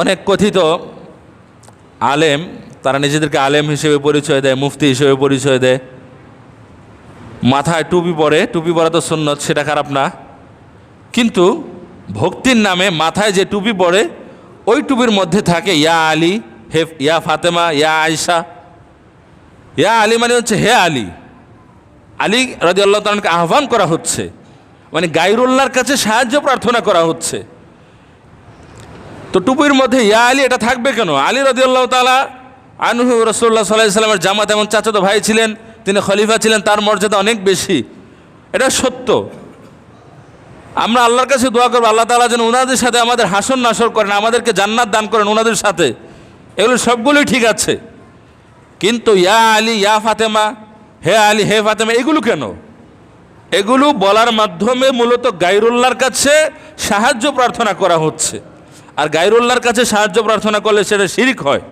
অনেক কথিত আলেম, তারা নিজেদেরকে আলেম হিসেবে পরিচয় দেয়, মুফতি হিসেবে পরিচয় দেয়। মাথায় টুপি পরে, টুপি পরা তো সুন্নত, সেটা খারাপ না। কিন্তু ভক্তির নামে মাথায় যে টুপি পরে, ওই টুপির মধ্যে থাকে, ইয়া আলী, হে, ইয়া ফাতেমা, ইয়া আয়সা ইয়া আলী মানে হচ্ছে হে আলী। আলী রাজি আল্লাহ তালকে আহ্বান করা হচ্ছে। মানে গাইরুল্লাহর কাছে সাহায্য প্রার্থনা করা হচ্ছে। তো টুপির মধ্যে, ইয়া আলী, এটা থাকবে কেন? আলী রাজি আল্লাহ তালা আনহু রসুল্লাহ সাল্লাহ সাল্লামের জামাত এমন চাচাতো ভাই ছিলেন, তিনি খলিফা ছিলেন, তার মর্যাদা অনেক বেশি। এটা সত্য। আমরা আল্লাহর কাছে দোয়া করব, আল্লাহ তালা যেন ওনাদের সাথে আমাদের হাসন নাসর করেন, আমাদেরকে জান্নাত দান করেন ওনাদের সাথে। এগুলো সবগুলোই ঠিক আছে। কিন্তু ইয়া আলী, ইয়া ফাতেমা, হে আলী, হে ফাতেমা, এগুলো কেন? এগুলো বলার মাধ্যমে মূলত গাইরুল্লাহর কাছে সাহায্য প্রার্থনা করা হচ্ছে। আর গাইরুল্লাহর কাছে সাহায্য প্রার্থনা করলে সেটা শিরিক হয়।